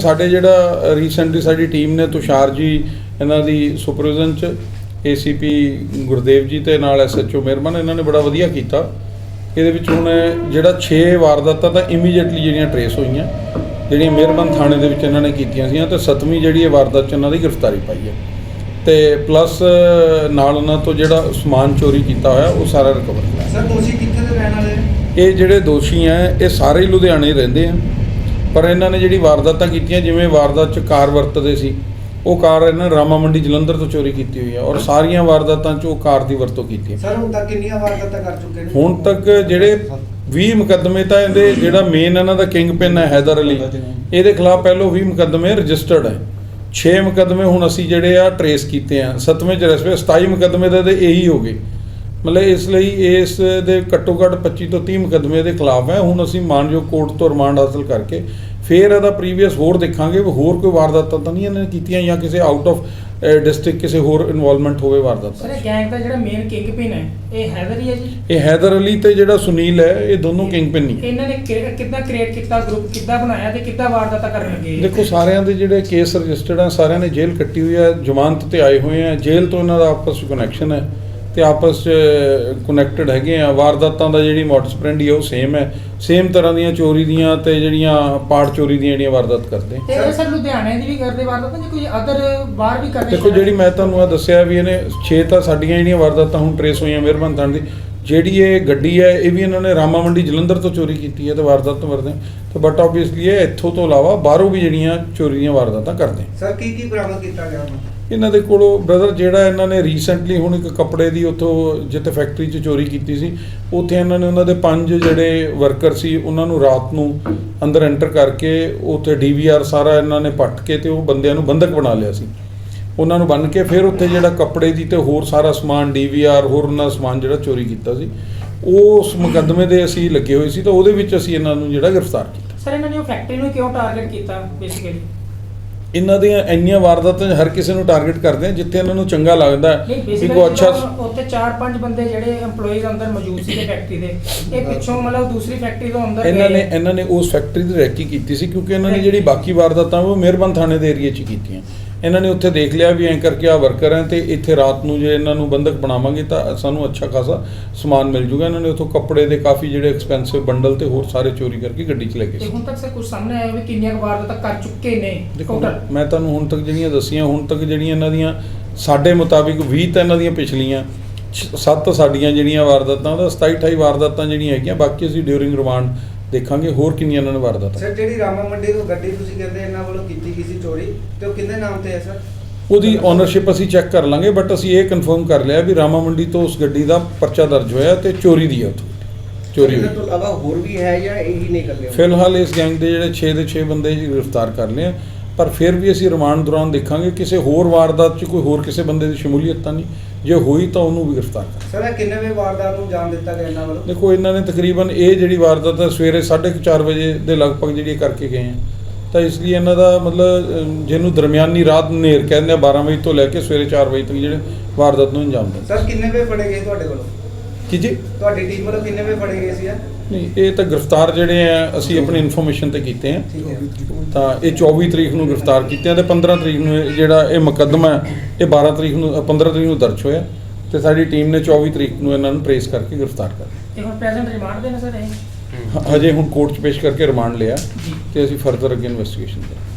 ਸਾਡੇ ਜਿਹੜਾ ਰੀਸੈਂਟਲੀ ਸਾਡੀ ਟੀਮ ਨੇ ਤੁਸ਼ਾਰ ਜੀ ਇਹਨਾਂ ਦੀ ਸੁਪਰਵਿਜ਼ਨ ਚ ਏਸੀਪੀ ਗੁਰਦੇਵ ਜੀ ਤੇ ਨਾਲ ਐਸਐਚਓ ਮਿਹਰਬਾਨ ਇਹਨਾਂ ਨੇ ਬੜਾ ਵਧੀਆ ਕੀਤਾ। ਇਹਦੇ ਵਿੱਚ ਹੁਣ ਜਿਹੜਾ 6 ਵਾਰਦਾਤਾਂ ਤਾਂ ਇਮੀਡੀਏਟਲੀ ਜਿਹੜੀਆਂ ਟਰੇਸ ਹੋਈਆਂ ਜਿਹੜੀਆਂ ਮਿਹਰਬਾਨ ਥਾਣੇ ਦੇ ਵਿੱਚ ਇਹਨਾਂ ਨੇ ਕੀਤੀਆਂ ਸੀਆਂ ਤੇ ਸੱਤਵੀਂ ਜਿਹੜੀ ਇਹ ਵਾਰਦਾਤ ਚ ਇਹਨਾਂ ਦੀ ਗ੍ਰਿਫਤਾਰੀ ਪਾਈ ਹੈ। ਤੇ ਪਲੱਸ ਨਾਲ ਉਹਨਾਂ ਤੋਂ ਜਿਹੜਾ ਸਮਾਨ ਚੋਰੀ ਕੀਤਾ ਹੋਇਆ ਉਹ ਸਾਰਾ ਰਿਕਵਰ ਕੀਤਾ ਸਰ ਤੁਸੀਂ ਕਿੱਥੇ ਦੇ ਰਹਿਣ ਵਾਲੇ? ਇਹ ਜਿਹੜੇ ਦੋਸ਼ੀ ਆ ਇਹ ਸਾਰੇ ਲੁਧਿਆਣੇ ਰਹਿੰਦੇ ਆ। ਪਰ ਇਹਨਾਂ ਨੇ ਜਿਹੜੀ ਵਾਰਦਾਤਾਂ ਕੀਤੀਆਂ ਜਿਵੇਂ ਵਾਰਦਾਤ ਚ ਕਾਰ ਵਰਤਦੇ ਸੀ ਉਹ ਕਾਰ ਇਹਨਾਂ ਨੇ ਰਾਮਾ ਮੰਡੀ ਜਲੰਧਰ ਤੋਂ ਚੋਰੀ ਕੀਤੀ ਹੋਈ ਆ ਔਰ ਸਾਰੀਆਂ ਵਾਰਦਾਤਾਂ ਚ ਉਹ ਕਾਰ ਦੀ ਵਰਤੋਂ ਕੀਤੀ ਹੈ ਸਰ ਹੁਣ ਤੱਕ ਕਿੰਨੀਆਂ ਵਾਰਦਾਤਾਂ ਕਰ ਚੁੱਕੇ ਨੇ? ਹੁਣ ਤੱਕ ਜਿਹੜੇ 20 ਮੁਕੱਦਮੇ ਤਾਂ ਇਹਦੇ ਜਿਹੜਾ ਮੇਨ ਇਹਨਾਂ ਦਾ ਕਿੰਗ ਪਿਨ ਹੈ ਹੈਦਰ ਅਲੀ ਇਹਦੇ ਖਿਲਾਫ ਪਹਿਲੋਂ 20 ਮੁਕੱਦਮੇ ਰਜਿਸਟਰਡ ਹੈ। 6 ਮੁਕੱਦਮੇ ਹੁਣ ਅਸੀਂ ਜਿਹੜੇ ਆ ਟਰੇਸ ਕੀਤੇ ਆ। ਸੱਤਵੇਂ ਚ ਰਸਵੇ 27 ਮੁਕੱਦਮੇ ਦਾ ਤੇ ਇਹੀ ਹੋ ਗਏ। ਮਤਲਬ ਇਸ ਲਈ ਇਸ ਦੇ ਘੱਟੋ ਘੱਟ 25 ਤੋਂ 30 ਮੁਕੱਦਮੇ ਦੇ ਖਿਲਾਫ ਹੈ। ਹੁਣ ਅਸੀਂ ਮਾਨਯੋਗ ਕੋਰਟ ਤੋਂ ਰਿਮਾਂਡ ਹਾਸਲ ਕਰਕੇ ਫਿਰ ਇਹਦਾ ਪ੍ਰੀਵੀਅਸ ਹੋਰ ਦੇਖਾਂਗੇ ਵੀ ਹੋਰ ਕੋਈ ਵਾਰਦਾਤਾਂ ਤਾਂ ਨਹੀਂ ਇਹਨਾਂ ਨੇ ਕੀਤੀਆਂ ਜਾਂ ਕਿਸੇ ਆਊਟ ਆਫ ਡਿਸਟ੍ਰਿਕਟ ਕਿਸੇ ਹੋਰ ਇਨਵੋਲਵਮੈਂਟ ਹੋਵੇ ਵਾਰਦਾਤਾਂ ਸਰ ਗੈਂਗ ਦਾ ਜਿਹੜਾ ਮੇਨ ਕਿੰਗ ਪਿਨ ਹੈ ਇਹ ਹੈਦਰ ਹੀ ਹੈ ਜੀ? ਇਹ ਹੈਦਰ ਅਲੀ ਤੇ ਜਿਹੜਾ ਸੁਨੀਲ ਹੈ ਇਹ ਦੋਨੋਂ ਕਿੰਗ ਪਿਨ ਹੀ ਹੈ। ਇਹਨਾਂ ਨੇ ਕਿੱਦਾਂ ਕ੍ਰੀਏਟ ਕੀਤਾ ਗਰੁੱਪ ਕਿੱਦਾਂ ਬਣਾਇਆ ਤੇ ਕਿੱਦਾਂ ਵਾਰਦਾਤਾਂ ਕਰਨ ਲੱਗੇ? ਇਹ? ਦੇਖੋ ਸਾਰਿਆਂ ਦੇ ਜਿਹੜੇ ਕੇਸ ਰਜਿਸਟਰਡ ਆ ਸਾਰਿਆਂ ਨੇ ਜੇਲ੍ਹ ਕੱਟੀ ਹੋਈ ਹੈ ਜ਼ਮਾਨਤ ਤੇ ਆਏ ਹੋਏ ਆ। ਜੇਲ੍ਹ ਤੋਂ ਇਹਨਾਂ ਦਾ ਆਪਸ ਵਿੱਚ ਕਨੈਕਸ਼ਨ ਹੈ। ਤੇ ਆਪਸ 'ਚ ਕਨੈਕਟਡ ਹੈਗੇ ਆ। ਵਾਰਦਾਤਾਂ ਦਾ ਜਿਹੜੀ ਮੋਡਸ ਪ੍ਰੈਂਡੀ ਹੈ ਉਹ ਸੇਮ ਹੈ। ਸੇਮ ਤਰ੍ਹਾਂ ਦੀਆਂ ਚੋਰੀ ਦੀਆਂ ਤੇ ਜਿਹੜੀਆਂ ਪਾਰਟ ਚੋਰੀ ਦੀਆਂ ਜਿਹੜੀਆਂ ਵਾਰਦਾਤ ਕਰਦੇ। ਤੇ ਸਰ ਲੁਧਿਆਣੇ ਦੀ ਵੀ ਕਰਦੇ ਵਾਰਦਾਤਾਂ ਜਾਂ ਕੋਈ ਅਦਰ ਬਾਹਰ ਵੀ ਕਰਦੇ ਦੇਖੋ ਜਿਹੜੀ ਮੈਂ ਤੁਹਾਨੂੰ ਆ ਦੱਸਿਆ ਵੀ ਇਹਨੇ 6 ਤਾਂ ਸਾਡੀਆਂ ਜਿਹੜੀਆਂ ਵਾਰਦਾਤਾਂ ਹੁਣ ਟਰੇਸ ਹੋਈਆਂ ਮਿਹਰਬਾਨ ਥਾਣ ਦੀ ਜਿਹੜੀ ਇਹ ਗੱਡੀ ਹੈ ਇਹ ਵੀ ਇਹਨਾਂ ਨੇ ਰਾਮਾ ਮੰਡੀ ਜਲੰਧਰ ਤੋਂ ਚੋਰੀ ਕੀਤੀ ਹੈ ਤੇ ਵਾਰਦਾਤ ਤੋਂ ਵਰਦੇ ਤੇ ਬਟ ਆਬਵੀਅਸਲੀ ਇਹ ਇੱਥੋਂ ਤੋਂ ਇਲਾਵਾ ਬਾਹਰੋਂ ਵੀ ਜਿਹੜੀਆਂ ਚੋਰੀ ਦੀਆਂ ਵਾਰਦਾਤਾਂ ਕਰਦੇ ਸਰ ਕੀ ਕੀ ਬਰਾਮਦ ਕੀਤਾ ਗਿਆ ਹੁਣ? ਇਹਨਾਂ ਦੇ ਕੋਲੋਂ ਬ੍ਰਦਰ ਜਿਹੜਾ ਇਹਨਾਂ ਨੇ ਰੀਸੈਂਟਲੀ ਹੁਣ ਇੱਕ ਕੱਪੜੇ ਦੀ ਉੱਥੋਂ ਜਿੱਥੇ ਫੈਕਟਰੀ 'ਚ ਚੋਰੀ ਕੀਤੀ ਸੀ, ਉੱਥੇ ਇਹਨਾਂ ਨੇ ਉਹਨਾਂ ਦੇ ਪੰਜ ਜਿਹੜੇ ਵਰਕਰ ਸੀ, ਉਹਨਾਂ ਨੂੰ ਰਾਤ ਨੂੰ ਅੰਦਰ ਐਂਟਰ ਕਰਕੇ ਉੱਥੇ ਡੀਵੀਆਰ ਸਾਰਾ ਇਹਨਾਂ ਨੇ ਪੱਟ ਕੇ ਤੇ ਉਹ ਬੰਦਿਆਂ ਨੂੰ ਬੰਦਕ ਬਣਾ ਲਿਆ ਸੀ। ਉਹਨਾਂ ਨੂੰ ਬੰਨ ਕੇ ਫਿਰ ਉੱਥੇ ਜਿਹੜਾ ਕੱਪੜੇ ਦੀ ਤੇ ਹੋਰ ਸਾਰਾ ਸਮਾਨ ਡੀਵੀਆਰ ਹੋਰ ਉਹਨਾਂ ਦਾ ਸਮਾਨ ਜਿਹੜਾ ਚੋਰੀ ਕੀਤਾ ਸੀ ਉਸ ਮੁਕੱਦਮੇ ਦੇ ਅਸੀਂ ਲੱਗੇ ਹੋਏ ਸੀ ਤਾਂ ਉਹਦੇ ਵਿੱਚ ਅਸੀਂ ਇਹਨਾਂ ਨੂੰ ਜਿਹੜਾ ਗ੍ਰਿਫਤਾਰ ਕੀਤਾ। ਸਰ, ਇਹਨਾਂ ਨੇ ਉਹ ਫੈਕਟਰੀ ਨੂੰ ਕਿਉਂ ਟਾਰਗੇਟ ਕੀਤਾ ਬੇਸਿਕਲੀ ਇਹਨਾਂ ਦੀਆਂ ਇੰਨੀਆਂ ਵਾਰਦਾਤਾਂ ਹਰ ਕਿਸੇ ਨੂੰ ਟਾਰਗੇਟ ਕਰਦੇ ਆ ਜਿੱਥੇ ਇਹਨਾਂ ਨੂੰ ਚੰਗਾ ਲੱਗਦਾ ਹੈ ਬੇਸਿਕਲੀ ਕੋਈ ਅੱਛਾ ਉੱਥੇ 4-5 ਬੰਦੇ ਜਿਹੜੇ EMPLOYEES ਅੰਦਰ ਮੌਜੂਦ ਸੀ ਫੈਕਟਰੀ ਦੇ ਇਹ ਪਿੱਛੋਂ ਮਤਲਬ ਦੂਸਰੀ ਫੈਕਟਰੀ ਤੋਂ ਅੰਦਰ ਇਹਨਾਂ ਨੇ। ਇਹਨਾਂ ਨੇ ਉਸ ਫੈਕਟਰੀ ਦੀ ਰੈਕੀ ਕੀਤੀ ਸੀ ਕਿਉਂਕਿ ਇਹਨਾਂ ਨੇ ਜਿਹੜੀ ਬਾਕੀ ਵਾਰਦਾਤਾਂ ਉਹ ਮਿਹਰਬਾਨ ਥਾਣੇ ਦੇ ਏਰੀਆ 'ਚ ਕੀਤੀਆਂ ਇਹਨਾਂ ਨੇ ਉੱਥੇ ਦੇਖ ਲਿਆ ਵੀ ਐਂ ਕਰਕੇ ਆ ਵਰਕਰ ਹੈ ਤੇ ਇੱਥੇ ਰਾਤ ਨੂੰ ਜੇ ਇਹਨਾਂ ਨੂੰ ਬੰਦਕ ਬਣਾਵਾਂਗੇ ਤਾਂ ਸਾਨੂੰ ਅੱਛਾ ਖਾਸਾ ਸਮਾਨ ਮਿਲ ਜੂਗਾ। ਇਹਨਾਂ ਨੇ ਉੱਥੋਂ ਕੱਪੜੇ ਦੇ ਕਾਫੀ ਜਿਹੜੇ ਐਕਸਪੈਂਸਿਵ ਬੰਡਲ ਤੇ ਹੋਰ ਸਾਰੇ ਚੋਰੀ ਕਰਕੇ ਗੱਡੀ 'ਚ ਲੈ ਗਏ ਤੇ ਹੁਣ ਤੱਕ ਸਰ ਕੁਝ ਸਾਹਮਣੇ ਆਇਆ ਵੀ ਕਿੰਨੀਆਂ ਕੁ ਵਾਰਦਾਤਾਂ ਕਰ ਚੁੱਕੇ ਨੇ ਦੇਖੋ ਮੈਂ ਤੁਹਾਨੂੰ ਹੁਣ ਤੱਕ ਜਿਹੜੀਆਂ ਦੱਸੀਆਂ ਹੁਣ ਤੱਕ ਜਿਹੜੀਆਂ ਇਹਨਾਂ ਦੀਆਂ ਸਾਡੇ ਮੁਤਾਬਿਕ 20 ਤਾਂ ਇਹਨਾਂ ਦੀਆਂ ਪਿਛਲੀਆਂ 7 ਸਾਡੀਆਂ ਜਿਹੜੀਆਂ ਵਾਰਦਾਤਾਂ ਉਹਦਾ 27 28 ਵਾਰਦਾਤਾਂ ਜਿਹੜੀਆਂ ਹੈਗੀਆਂ ਬਾਕੀ ਅਸੀਂ ਡਿਊਰਿੰਗ ਰਿਮਾਂਡ ਦੇਖਾਂਗੇ ਹੋਰ ਕਿੰਨੀਆਂ ਇਹਨਾਂ ਨੇ ਵਾਰਦਾਤਾਂ। ਸਰ ਜਿਹੜੀ ਰਾਮਾ ਮੰਡੀ ਤੋਂ ਗੱਡੀ ਤੁਸੀਂ ਕਹਿੰਦੇ ਇਹਨਾਂ ਵੱਲੋਂ ਕੀਤੀ ਗਈ ਸੀ ਚੋਰੀ ਤੇ ਉਹ ਕਿੰਨੇ ਨਾਮ ਤੇ ਹੈ ਸਰ? ਉਹਦੀ ਓਨਰਸ਼ਿਪ ਅਸੀਂ ਚੈੱਕ ਕਰ ਲਾਂਗੇ ਬਟ ਅਸੀਂ ਇਹ ਕਨਫਰਮ ਕਰ ਲਿਆ ਵੀ ਰਾਮਾ ਮੰਡੀ ਤੋਂ ਉਸ ਗੱਡੀ ਦਾ ਪਰਚਾ ਦਰਜ ਹੋਇਆ ਤੇ ਚੋਰੀ ਦੀ ਹੈ ਉੱਥੋਂ। ਚੋਰੀ ਇਹਨਾਂ ਤੋਂ ਇਲਾਵਾ ਹੋਰ ਵੀ ਹੈ ਜਾਂ ਇਹੀ ਨਹੀਂ ਹੋ? ਫਿਲਹਾਲ ਇਸ ਗੈਂਗ ਦੇ ਜਿਹੜੇ 6 ਦੇ 6 ਬੰਦੇ ਹੀ ਗ੍ਰਿਫਤਾਰ ਕਰ ਲਏ ਆ। ਪਰ ਫਿਰ ਵੀ ਅਸੀਂ ਰਿਮਾਂਡ ਦੌਰਾਨ ਦੇਖਾਂਗੇ ਕਿਸੇ ਹੋਰ ਵਾਰਦਾਤ 'ਚ ਕੋਈ ਹੋਰ ਕਿਸੇ ਬੰਦੇ ਦੀ ਸ਼ਮੂਲੀਅਤ ਤਾਂ ਨਹੀਂ। ਜੇ ਹੋਈ ਤਾਂ ਉਹਨੂੰ ਵੀ ਗ੍ਰਿਫਤਾਰ ਕਰ। ਸਰ ਇਹ ਕਿੰਨੇ ਵੇ ਵਾਰਦਾਤ ਨੂੰ ਜਾਣ ਦਿੱਤਾ ਗਿਆ ਇਹਨਾਂ ਵੱਲੋਂ? ਦੇਖੋ ਇਹਨਾਂ ਨੇ ਤਕਰੀਬਨ ਇਹ ਜਿਹੜੀ ਵਾਰਦਾਤ ਹੈ ਸਵੇਰੇ 4:30 ਵਜੇ ਦੇ ਲਗਭਗ ਜਿਹੜੀ ਕਰਕੇ ਗਏ ਆ ਤਾਂ ਇਸ ਲਈ ਇਹਨਾਂ ਦਾ ਮਤਲਬ ਜਿਹਨੂੰ ਦਰਮਿਆਨੀ ਰਾਤ ਨੇਰ ਕਹਿੰਦੇ ਆ 12 ਵਜੇ ਤੋਂ ਲੈ ਕੇ ਸਵੇਰੇ 4 ਵਜੇ ਤੱਕ ਜਿਹੜੇ ਵਾਰਦਾਤ ਨੂੰ ਅੰਜਾਮ ਦਿੰਦੇ ਸਰ ਕਿੰਨੇ ਵੇ ਫੜੇ ਗਏ ਤੁਹਾਡੇ ਵੱਲੋਂ ਕੀ ਜੀ? ਤੁਹਾਡੀ ਟੀਮ ਵੱਲੋਂ ਕਿੰਨੇ ਵੇ ਫੜੇ ਗਏ ਸੀ ਇਹ? ਨਹੀਂ ਇਹ ਤਾਂ ਗ੍ਰਿਫਤਾਰ ਜਿਹੜੇ ਆ ਅਸੀਂ ਆਪਣੀ ਇਨਫੋਰਮੇਸ਼ਨ ਤੇ ਕੀਤੇ ਆ। ਤਾਂ ਇਹ 24 ਤਰੀਕ ਨੂੰ ਗ੍ਰਿਫਤਾਰ ਕੀਤੇ ਆ ਤੇ 15 ਤਰੀਕ ਨੂੰ ਇਹ ਜਿਹੜਾ ਇਹ ਮੁਕੱਦਮਾ ਹੈ, ਇਹ 12 ਤਰੀਕ ਨੂੰ ਅ, 15 ਤਰੀਕ ਨੂੰ ਦਰਜ ਹੋਇਆ। ਤੇ ਸਾਡੀ ਟੀਮ ਨੇ 24 ਤਰੀਕ ਨੂੰ ਇਹਨਾਂ ਨੂੰ ਟ੍ਰੇਸ ਕਰਕੇ ਗ੍ਰਿਫਤਾਰ ਕਰ ਲਿਆ। ਤੇ ਹੁਣ ਪ੍ਰੈਜ਼ੈਂਟ ਰਿਮਾਂਡ ਦੇ ਨੇ ਸਰ ਇਹ? ਹਜੇ ਹੁਣ ਕੋਰਟ 'ਚ ਪੇਸ਼ ਕਰਕੇ ਰਿਮਾਂਡ ਲਿਆ ਤੇ ਅਸੀਂ ਫਰਦਰ ਅੱਗੇ ਇਨਵੈਸਟੀਗੇਸ਼ਨ ਕਰਾਂਗੇ।